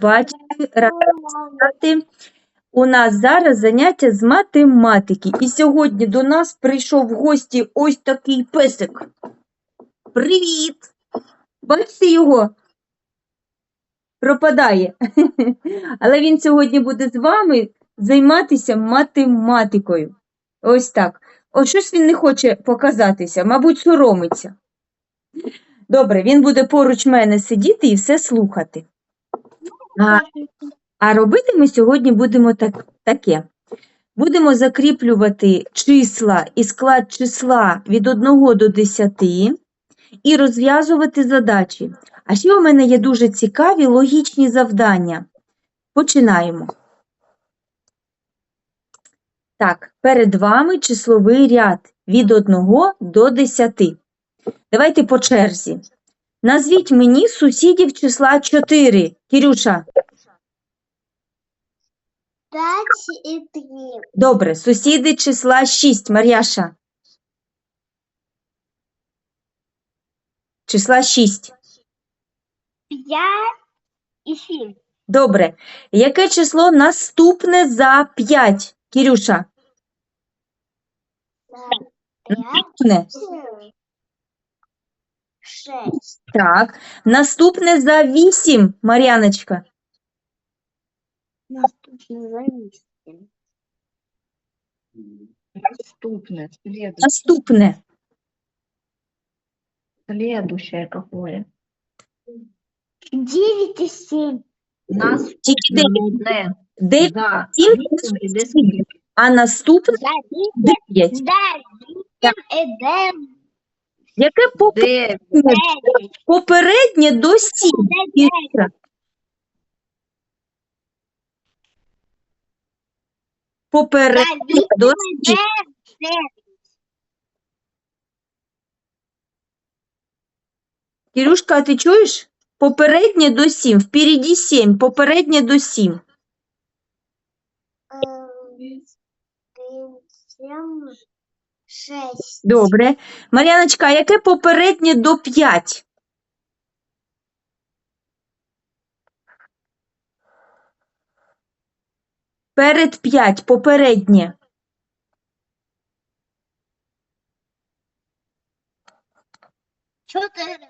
бачите, раді у нас зараз заняття з математики. І сьогодні до нас прийшов в гості ось такий песик. Привіт! Бачите його? Пропадає. Але він сьогодні буде з вами займатися математикою. Ось так. О, щось він не хоче показатися, мабуть, соромиться. Добре, він буде поруч мене сидіти і все слухати. А, а робити ми сьогодні будемо так, таке. Будемо закріплювати числа і склад числа від 1 до 10 і розв'язувати задачі. А ще у мене є дуже цікаві логічні завдання. Починаємо. Так, перед вами числовий ряд від 1 до 10. Давайте по черзі. Назвіть мені сусідів числа 4. Кірюша, Пять и три. добре. Сусіди числа 6. Мар'яша. Числа 6. Пять и семь. Добре. Яке число наступне за 5? Кірюша. Пять. Наступне. Шесть. Так. Наступне за 8. Мар'яночка. Наступно зависим. Наступное, следующее, Наступне. следующее какое? Девять и семь. Тільки дев'ять. Наступне. Дев'ять, За сім, вісім іде скільки? а наступне Зависим. 9. Зависим. И девять. Яке попереднє, попереднє до 7? Кірюша. Попереднє до Зависим. 7. Девять. Кирюшка, а ти чуєш? Попереднє до 7, впереді 7, попереднє до 7. Эм, Семь. Шесть. Добре. Мар'яночка, а яке попереднє до 5? Перед 5, попереднє. Четыре.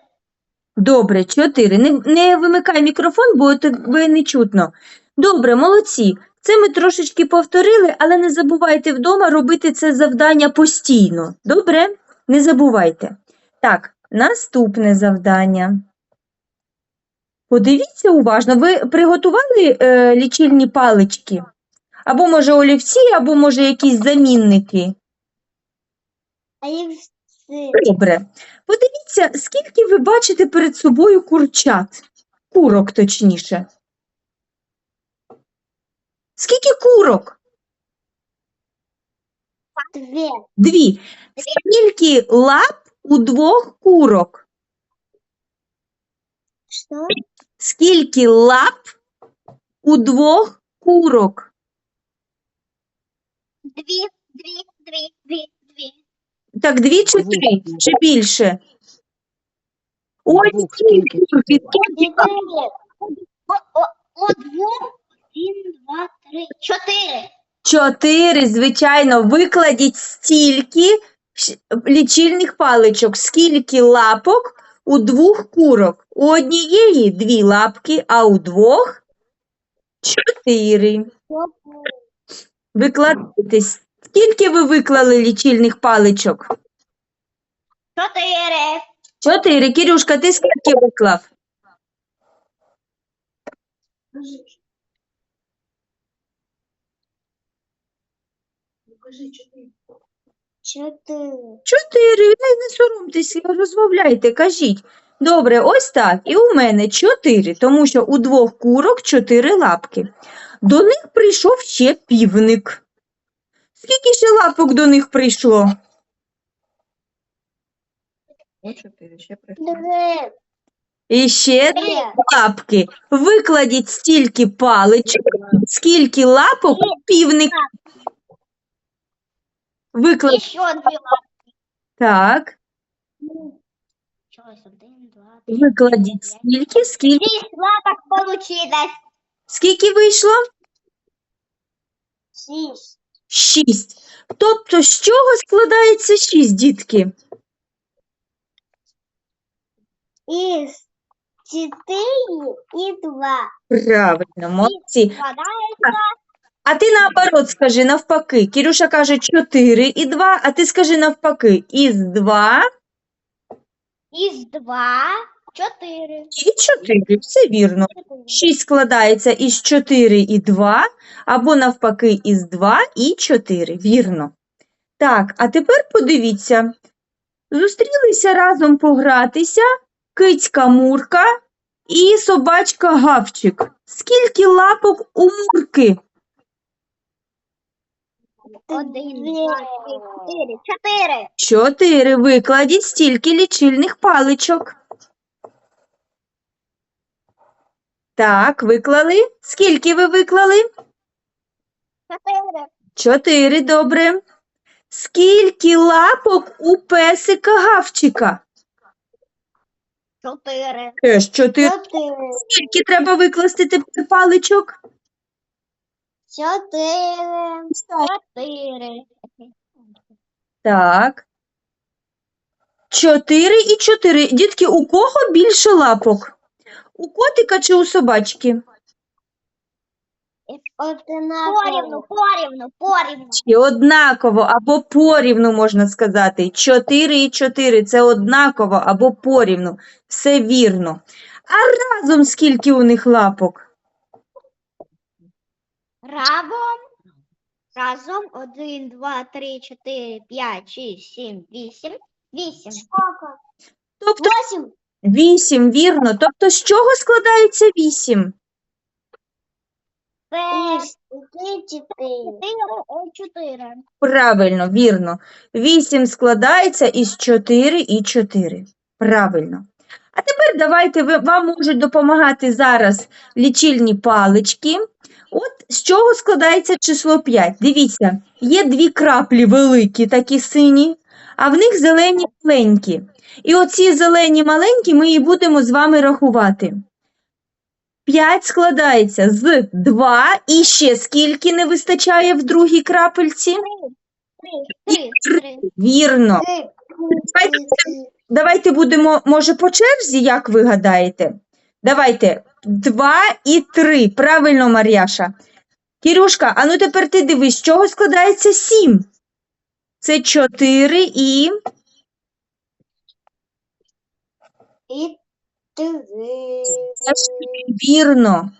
Добре, 4. Не, не вимикай мікрофон, бо тебе не чутно. Добре, молодці. Це ми трошечки повторили, але не забувайте вдома робити це завдання постійно. Добре? Не забувайте. Так, наступне завдання. Подивіться уважно, ви приготували е, лічильні палички? Або, може, олівці, або, може, якісь замінники. Сын. Добре. Подивіться, скільки ви бачите перед собою курчат. Курок, точніше. Скільки курок? Две. Дві. Скільки лап у двох курок? Что? Скільки лап у двох курок? Две, две, две, две, две. Так, дві чи три? Чи більше? Ой, скільки курки, лап? О двух. Один, два, три. Четыре. Чотири, звичайно, викладіть стільки щ- лічильних паличок, скільки лапок у двох курок. У однієї дві лапки, а у двох чотири. Викладайте. Скільки ви виклали лічильних паличок? Четыре. Чотири. Кирюшка, ти скільки виклав? Четыре. Чотири. Не, не соромтеся, розмовляйте, кажіть. Добре, ось так. І у мене чотири, тому що у двох курок чотири лапки. До них прийшов ще півник. Скільки ще лапок до них прийшло? О, чотири, ще прийшло. Две. І ще Две. лапки. Викладіть стільки паличок, скільки лапок у півник. Викладіть. Еще две. Так. Чё, один, два, Викладіть стільки, скільки. Шесть лапок получилось. Скільки вийшло? Шість. 6. Тобто, з чого складається 6, дітки? Із чотири і два. Правильно, молодці. Складається А ти наоборот скажи навпаки. Кірюша каже 4 і 2, а ти скажи навпаки. Із 2 із два, чотири. і 4. Все вірно. Чотири. 6 складається із 4 і 2, або навпаки із 2 і 4. Вірно. Так, а тепер подивіться. Зустрілися разом погратися кицька Мурка і собачка Гавчик. Скільки лапок у Мурки? Один, два, три, чотири. Чотири. Чотири. Викладіть стільки лічильних паличок. Так, виклали. Скільки ви виклали? Чотири. Чотири, добре. Скільки лапок у песика Гавчика? Чотири. Теж чотири. Чотири. Скільки треба викласти тепер паличок? Чотири. Чотири. Так. Чотири і чотири. Дітки, у кого більше лапок? У котика чи у собачки? Порівну, порівну, порівну. Чи однаково або порівну можна сказати. Чотири і чотири це однаково або порівну. Все вірно. А разом скільки у них лапок? Разом. Разом. Один, два, три, чотири, п'ять, шість, сім, вісім. Вісім. Сколько? Тобто Восім. вісім, вірно. Тобто з чого складається вісім? Чотири. Чотири. Правильно, вірно. Вісім складається із 4 і 4. Правильно. А тепер давайте ви, вам можуть допомагати зараз лічильні палички. От з чого складається число 5. Дивіться, є дві краплі великі, такі сині, а в них зелені маленькі. І оці зелені маленькі ми і будемо з вами рахувати. 5 складається з 2 і ще скільки не вистачає в другій крапельці? Вірно. Давайте, давайте будемо, може, по черзі, як ви гадаєте? Давайте, два і три. Правильно, Мар'яша. Кірюшка, а ну тепер ти дивись, з чого складається сім? Це чотири і І три. вірно.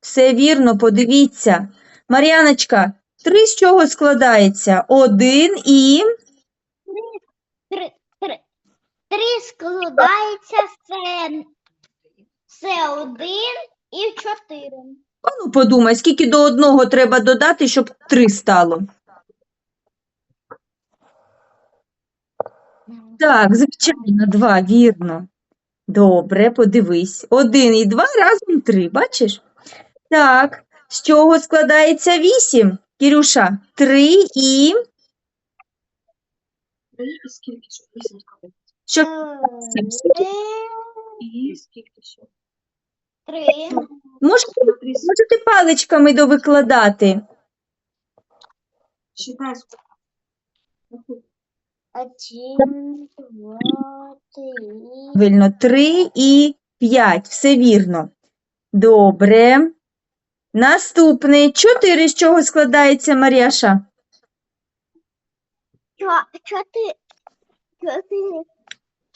Все вірно, подивіться. Мар'яночка, три з чого складається? Один і. Три складається це, це один і чотири. А ну подумай, скільки до одного треба додати, щоб три стало. Так, звичайно, два, вірно. Добре, подивись. Один і два разом три, бачиш? Так, з чого складається вісім? Кірюша, три і І скільки? Вісім складається. Що? І скільки ще? три, Можете, можете паличками довикладати. считай, сколько. Один, два, три. Правильно, три і п'ять. Все вірно. Добре. Наступне. Чотири з чого складається? Чо- Чотири. Чотири.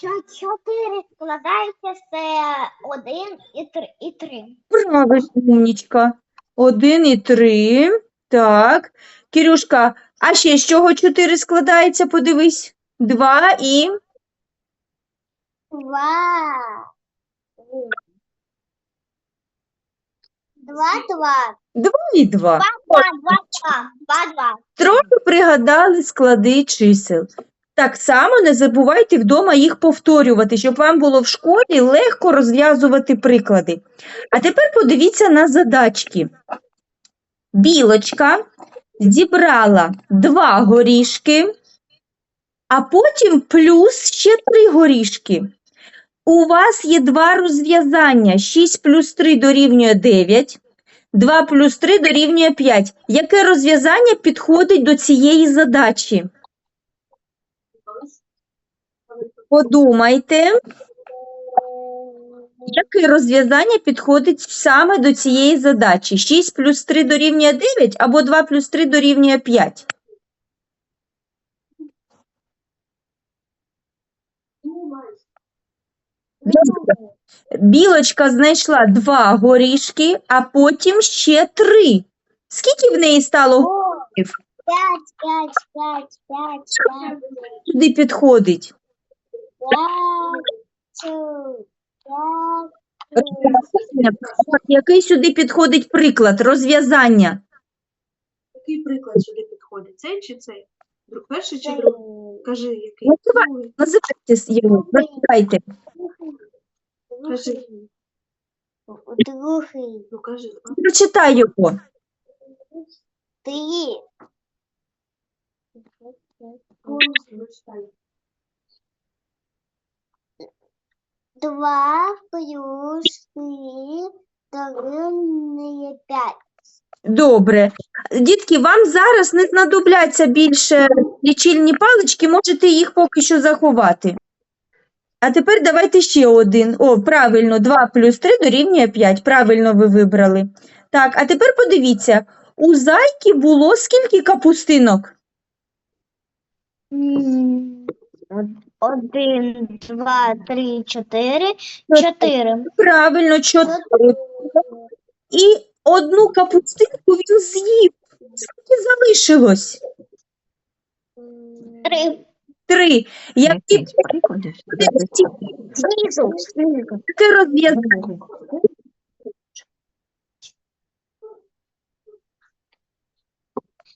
Чо- Чотири складається це один і три. І три. Правильно, умнічка. Один і три. Так. Кирюшка, а ще з чого чотири складається? Подивись. Два і Два. Два, два. два і два, два, два. Два, два. Трохи пригадали склади чисел. Так само не забувайте вдома їх повторювати, щоб вам було в школі легко розв'язувати приклади. А тепер подивіться на задачки. Білочка зібрала два горішки, а потім плюс ще три горішки. У вас є два розв'язання. 6 плюс 3 дорівнює 9. 2 плюс 3 дорівнює 5. Яке розв'язання підходить до цієї задачі? Подумайте, яке розв'язання підходить саме до цієї задачі? 6 плюс 3 дорівнює 9 або 2 плюс 3 дорівнює 5? Білочка знайшла два горішки, а потім ще три. Скільки в неї стало горішків? п'ять, п'ять, п'ять, п'ять, п'ять, Сюди підходить. П'ять, Який сюди підходить приклад? Розв'язання. Який приклад сюди підходить? Цей чи цей? Друг- Перший чи другий? Кажи, який? Називай. Другий. Називайте його, прочитайте. Кажи. Другий. Ну, кажи. Прочитай його. Три. Ну, читай. Два плюс три дорівнює п'ять. Добре. Дітки, вам зараз не знадобляться більше лічильні палички, можете їх поки що заховати. А тепер давайте ще один. О, правильно, 2 плюс 3 дорівнює 5. Правильно ви вибрали. Так, а тепер подивіться, у зайки було скільки капустинок? Один, два, три, чотири, чотири. Правильно, 4. І одну капустинку він з'їв. Скільки залишилось? Три. Три. Які Знизу, знизу. таке розв'язання?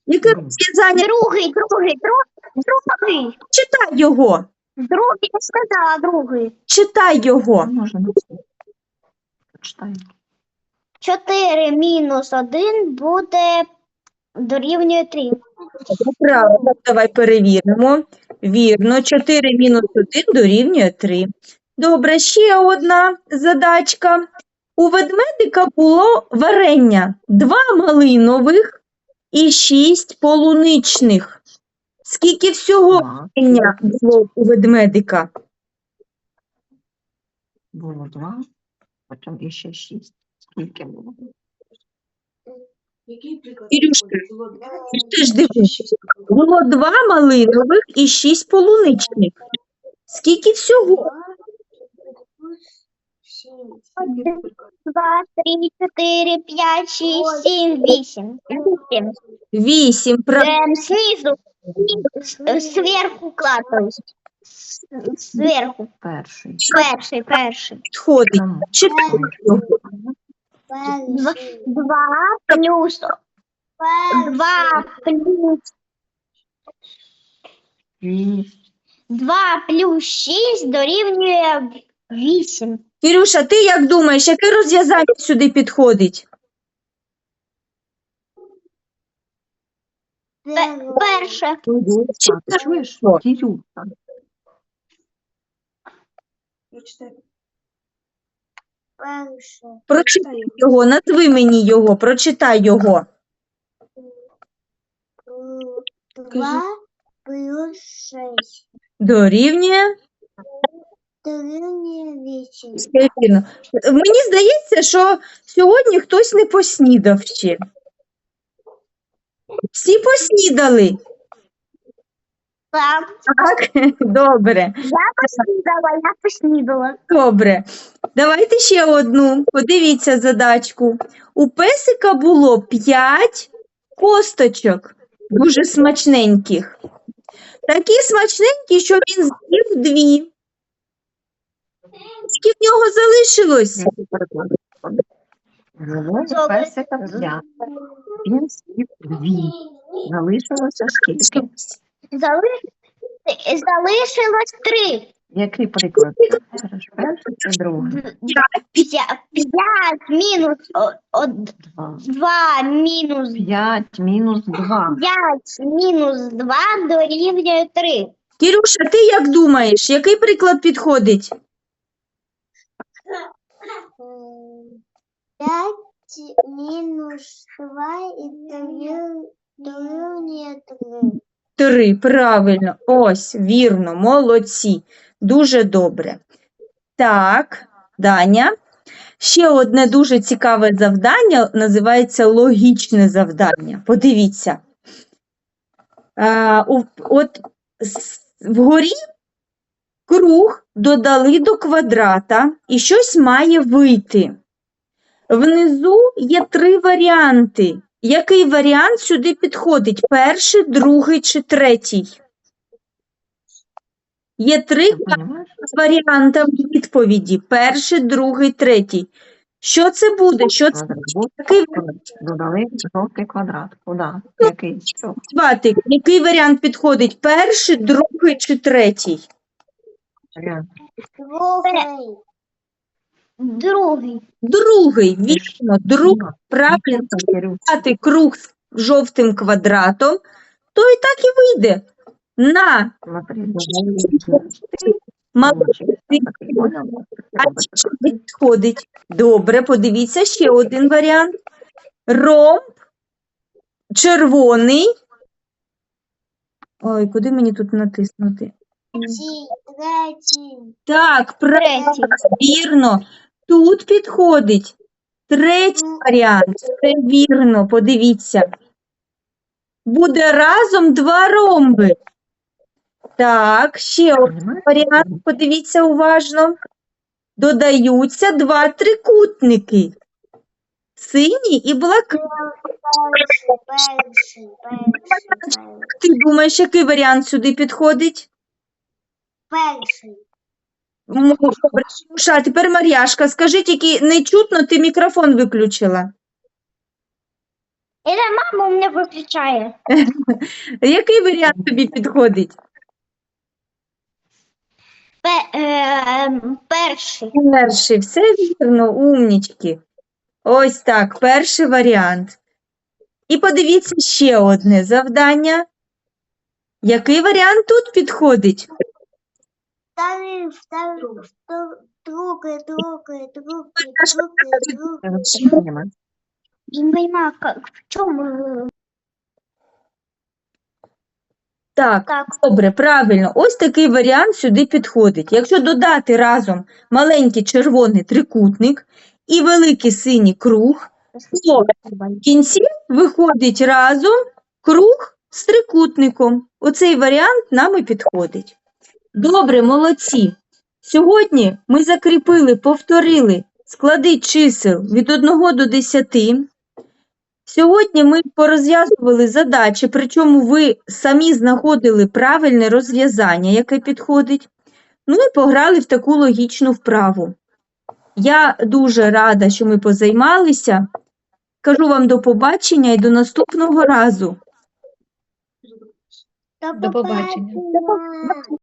Яке розв'язання? Другий, другий, друг- другий. Читай його. Другий, я сказала, другий. Читай його. Можна Читаю. Чотири мінус один буде дорівнює три. Правильно, давай перевіримо. Вірно, 4 мінус 1 дорівнює 3. Добре, ще одна задачка. У ведмедика було варення. Два малинових і шість полуничних. Скільки всього варення було у ведмедика? Було два, потім іще шість. Скільки було? Який приклад. Було два. Ти ж дивись. Було два малинових і шість полуничних. Скільки всього? Два, три, чотири, п'ять, шість, сім, вісім. Вісім. Вісім. Эм, снизу. Сверху кладу. Сверху. Перший. Перший, перший. Читай його. Два, два плюс два плюс шість. два плюс шість дорівнює вісім. Кирюша, ти як думаєш, яке розв'язання сюди підходить? Пе- Перше. Кирюша, чуєш? Кирюша. Прочитай. Перше. Прочитай його, назви мені його, прочитай його. Два плюс шесть Дорівнює. дорівнює вісім. Мені здається, що сьогодні хтось не поснідав ще. Всі поснідали. Так, Так, добре, я поснідала, я поснідала. добре. Давайте ще одну. Подивіться задачку. У песика було 5 косточок, дуже смачненьких. Такі смачненькі, що він з'їв дві. Скільки в нього залишилось? Добре. песика п'ять. Він з'їв дві. Залишилося скільки? Зали... Залишилось три. Який приклад? Перший чи другий? П'ять мінус од- Два. два мінус П'ять мінус два. п'ять мінус два дорівнює три. Кірюша, ти як думаєш, який приклад підходить? П'ять мінус 2 і дорівнює 3. Три, правильно. Ось, вірно, молодці. Дуже добре. Так, Даня. Ще одне дуже цікаве завдання називається логічне завдання. Подивіться. А, от вгорі круг додали до квадрата і щось має вийти. Внизу є три варіанти. Який варіант сюди підходить? Перший, другий чи третій? Є три варіанти відповіді. Перший, другий, третій. Що це буде? Що це який Додали жовтий квадрат. Куди? Який? Що? варіант? Який варіант підходить? Перший, другий чи третій? Варіант. Другий. Другий. Другий, вірно, другий, Ну, правильно. круг з жовтим квадратом, то і так і вийде. На? А що підходить? Добре, подивіться ще один варіант. Ромб червоний. Ой, куди мені тут натиснути? Третій. Третій. Так, правильно, вірно. Тут підходить. Третій варіант. Це вірно, подивіться. Буде разом два ромби. Так, ще один варіант, подивіться уважно. Додаються два трикутники. Синій і блакитний. Перший. Перший. Перший. Ти думаєш, який варіант сюди підходить? Перший. М, Добре, тепер Мар'яшка, скажи тільки не чутно, ти мікрофон виключила. Это мама у меня выключает. Який варіант тобі підходить? Пе- ем, перший. Перший, все вірно, умнічки. Ось так, перший варіант. І подивіться ще одне завдання. Який варіант тут підходить? Второй, второй, втор- другой, другой, другой, другой, другой. Я не понимаю. Я не понимаю, как, в чем э, Так, так. добре, правильно. Ось такий варіант сюди підходить. Якщо додати разом маленький червоний трикутник і великий синій круг, то в кінці виходить разом круг з трикутником. Оцей варіант нам і підходить. Добре, молодці. Сьогодні ми закріпили, повторили склади чисел від 1 до 10. Сьогодні ми порозв'язували задачі, причому ви самі знаходили правильне розв'язання, яке підходить. Ну і пограли в таку логічну вправу. Я дуже рада, що ми позаймалися. Кажу вам до побачення і до наступного разу. До побачення. побачення.